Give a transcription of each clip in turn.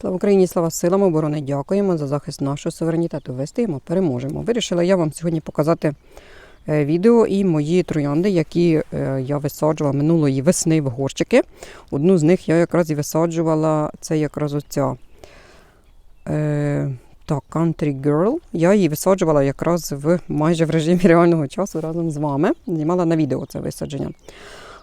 Слава Україні, слава силам оборони! Дякуємо за захист нашого суверенітету. Вистоїмо, переможемо. Вирішила я вам сьогодні показати е, відео і мої троянди, які е, я висаджувала минулої весни в горщики. Одну з них я якраз і висаджувала, це якраз оця. Е, так, Country Girl. Я її висаджувала якраз в майже в режимі реального часу разом з вами. Знімала на відео це висадження.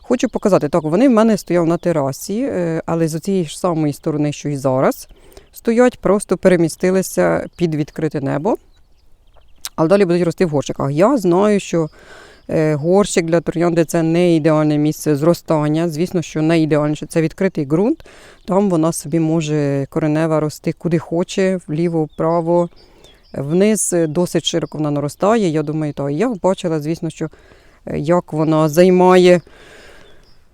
Хочу показати, так, вони в мене стояли на терасі, е, але з цієї ж самої сторони, що і зараз, стоять, просто перемістилися під відкрите небо. Але далі будуть рости в горщиках. Я знаю, що е, горщик для троянди це не ідеальне місце зростання. Звісно, що не ідеальніше це відкритий ґрунт. Там вона собі може коренева рости куди хоче, вліво, вправо. Вниз досить широко вона наростає. Я думаю, так. Я бачила, звісно, що е, як вона займає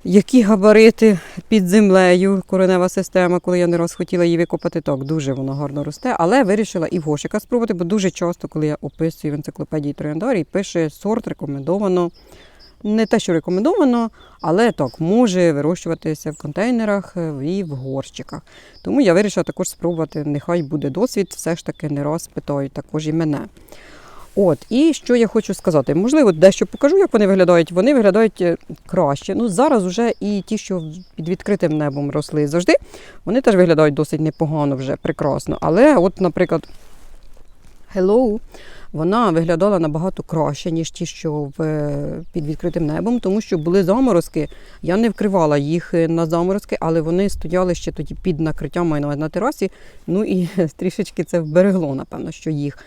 які габарити під землею коренева система, коли я не раз хотіла її викопати, так дуже воно гарно росте, але вирішила і в горщика спробувати, бо дуже часто, коли я описую в енциклопедії трояндарій, пише сорт рекомендовано. Не те, що рекомендовано, але так, може вирощуватися в контейнерах е, і в горщиках. Тому я вирішила також спробувати, нехай буде досвід, все ж таки не раз питають також і мене. От, і що я хочу сказати, можливо, дещо покажу, як вони виглядають. Вони виглядають е, краще. Ну, зараз вже і ті, що під відкритим небом росли завжди, вони теж виглядають досить непогано вже, прекрасно. Але, от, наприклад, Hello, вона виглядала набагато краще, ніж ті, що в, е, під відкритим небом, тому що були заморозки. Я не вкривала їх е, на заморозки, але вони стояли ще тоді під накриттям на на терасі. Ну і трішечки це вберегло, напевно, що їх.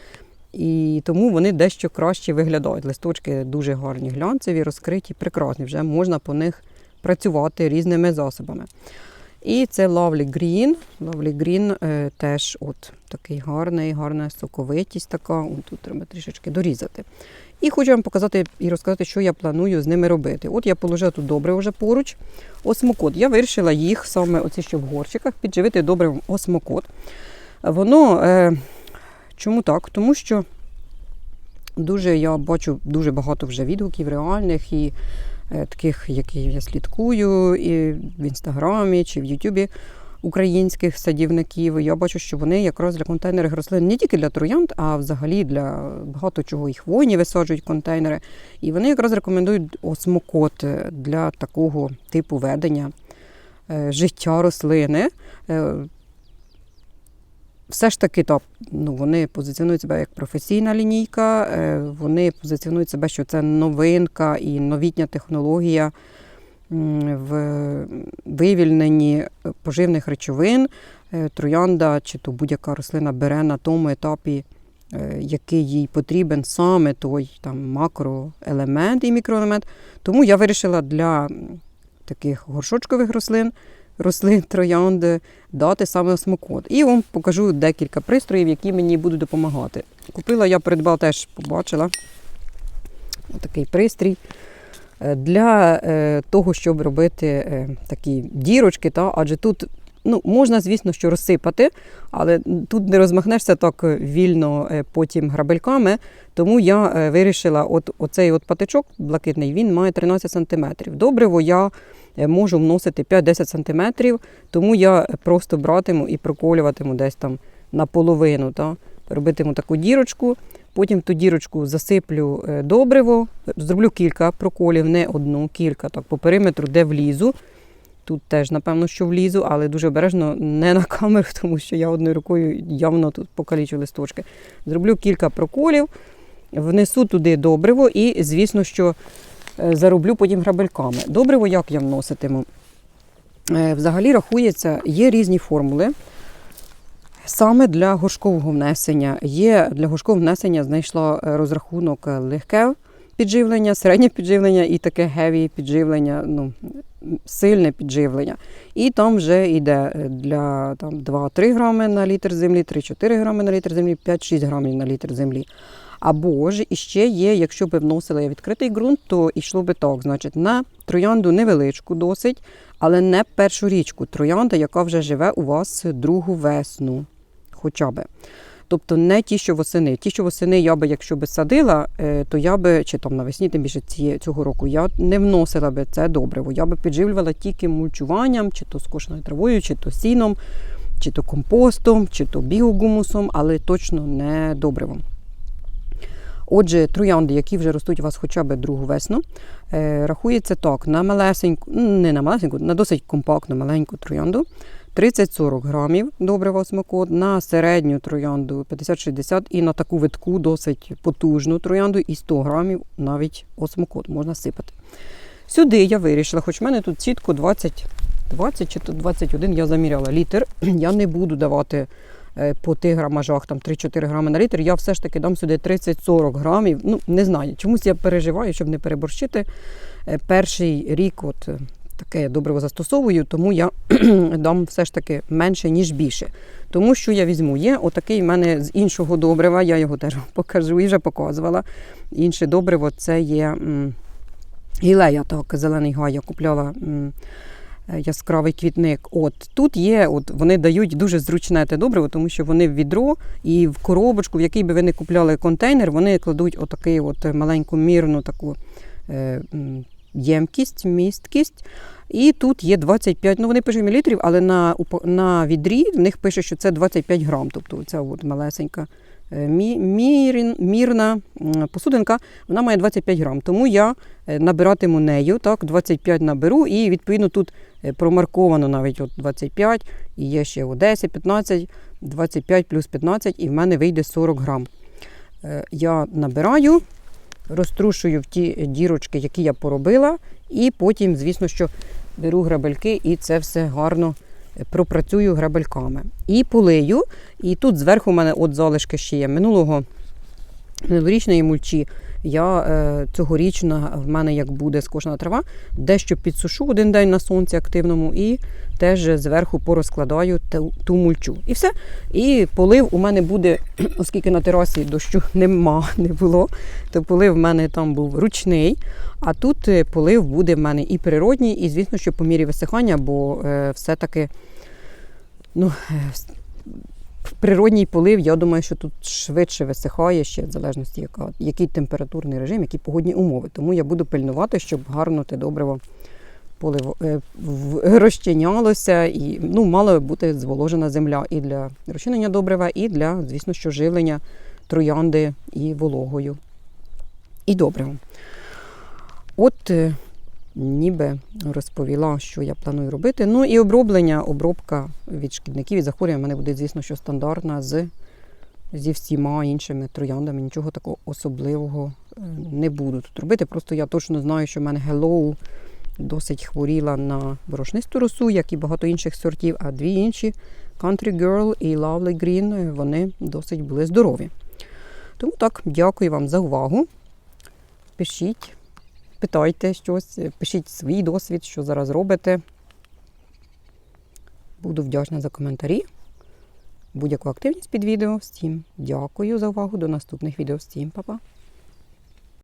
І тому вони дещо краще виглядають. Листочки дуже гарні, глянцеві, розкриті, прекрасні. Вже можна по них працювати різними засобами. І це Lovely Green. Lovely Green е, теж от такий гарний, гарна соковитість така. О, тут треба трішечки дорізати. І хочу вам показати і розказати, що я планую з ними робити. От я положила тут добре вже поруч. Осмокот. Я вирішила їх саме оці, що в горщиках, підживити добре осмокот. Воно. Е, Чому так? Тому що дуже я бачу дуже багато вже відгуків реальних і е, таких, які я слідкую, і в інстаграмі чи в Ютубі українських садівників. Я бачу, що вони якраз для контейнерних рослин не тільки для троянд, а взагалі для багато чого і хвойні висаджують контейнери. І вони якраз рекомендують осмокот для такого типу ведення е, життя рослини. Все ж таки так, ну, вони позиціонують себе як професійна лінійка, е, вони позиціонують себе, що це новинка і новітня технологія в вивільненні поживних речовин. Е, Троянда чи то будь-яка рослина бере на тому етапі, е, який їй потрібен саме той там макроелемент і мікроелемент. Тому я вирішила для таких горшочкових рослин рослин троянди дати саме осмокот. І вам покажу декілька пристроїв, які мені будуть допомагати. Купила я придбала теж, побачила такий пристрій е, для е, того, щоб робити е, такі дірочки, та, адже тут ну, можна, звісно, що розсипати, але тут не розмахнешся так вільно е, потім грабельками. Тому я е, вирішила, от оцей от патичок блакитний, він має 13 см. Добриво я е, можу вносити 5-10 см, тому я просто братиму і проколюватиму десь там наполовину. Та? Робитиму таку дірочку, потім ту дірочку засиплю е, добриво, зроблю кілька проколів, не одну, кілька так, по периметру, де влізу. Тут теж, напевно, що влізу, але дуже обережно не на камеру, тому що я одною рукою явно тут покалічу листочки. Зроблю кілька проколів, внесу туди добриво і, звісно, що е, зароблю потім грабельками. Добриво як я вноситиму? Е, Взагалі рахується, є різні формули. Саме для горшкового внесення. Є для горшкового внесення знайшла е, розрахунок е, легке підживлення, середнє підживлення і таке геві підживлення, ну, сильне підживлення. І там вже йде е, для там, 2-3 грами на літр землі, 3-4 грами на літр землі, 5-6 грамів на літр землі. Або ж іще є, якщо б вносили відкритий ґрунт, то йшло би так. Значить, на троянду невеличку досить, але не першу річку. Троянда, яка вже живе у вас другу весну. Хоча би. Тобто не ті, що восени. Ті, що восени я би, якщо би садила, е, то я би, чи там навесні, тим більше ці, цього року, я не вносила би це добриво. Я би підживлювала тільки мульчуванням, чи то скошеною травою, чи то сіном, чи то компостом, чи то біогумусом, але точно не добривом. Отже, троянди, які вже ростуть у вас хоча б другу весну, е, рахується так, на малесеньку, не на малесеньку, на досить компактну маленьку троянду 30-40 грамів добрива осмокот, на середню троянду 50-60 і на таку витку досить потужну троянду і 100 грамів навіть осмокот можна сипати. Сюди я вирішила, хоч в мене тут чітко 20, 20 чи 21 я заміряла літр. Я не буду давати по тих грамажах там 3-4 грами на літр. Я все ж таки дам сюди 30-40 грамів. Ну, не знаю. Чомусь я переживаю, щоб не переборщити. Е, Перший рік от е, таке добриво застосовую, тому я дам все ж таки менше, ніж більше. Тому що я візьму, є отакий в мене з іншого добрива, я його теж покажу і вже показувала. Інше добриво це є гілея, так, зелений гай. Я купляла м, е, яскравий квітник. От тут є, от вони дають дуже зручне те добриво, тому що вони в відро і в коробочку, в який би ви не купляли контейнер, вони кладуть отакий от маленьку мірну таку е, ємкість, місткість. І тут є 25, ну вони пишуть мілітрів, але на, на відрі в них пише, що це 25 грам. Тобто ця от малесенька е, мірна посудинка, вона має 25 грам. Тому я е, набиратиму нею, так, 25 наберу, і відповідно тут е, промарковано навіть от 25, і є ще о 10, 15, 25 плюс 15, і в мене вийде 40 грам. Е, Я набираю, розтрушую в ті дірочки, які я поробила, і потім, звісно, що беру грабельки і це все гарно е, пропрацюю грабельками. І полию. І тут зверху у мене от залишки ще є минулого минулорічної мульчі. Я е, цьогорічна в мене як буде скошена трава, дещо підсушу один день на сонці активному і теж зверху порозкладаю ту, ту мульчу. І все. І полив у мене буде, оскільки на терасі дощу нема, не було, то полив в мене там був ручний. А тут е, полив буде в мене і природній, і звісно, що по мірі висихання, бо е, все-таки ну, е, природній полив, я думаю, що тут швидше висихає ще, в залежності, яка, який температурний режим, які погодні умови. Тому я буду пильнувати, щоб гарно те добриво полив, е, розчинялося і ну, мала бути зволожена земля і для розчинення добрива, і для, звісно, що живлення троянди і вологою, і добривом. От е, ніби розповіла, що я планую робити. Ну і оброблення, обробка від шкідників і захворювань в мене буде, звісно, що стандартна з, зі всіма іншими трояндами. Нічого такого особливого е, не буду тут робити. Просто я точно знаю, що в мене Hello досить хворіла на борошнисту росу, як і багато інших сортів, а дві інші Country Girl і Lovely Green, е, вони досить були здорові. Тому так, дякую вам за увагу. Пишіть, питайте щось, пишіть свій досвід, що зараз робите. Буду вдячна за коментарі. Будь-яку активність під відео. Всім дякую за увагу. До наступних відео. Всім па-па.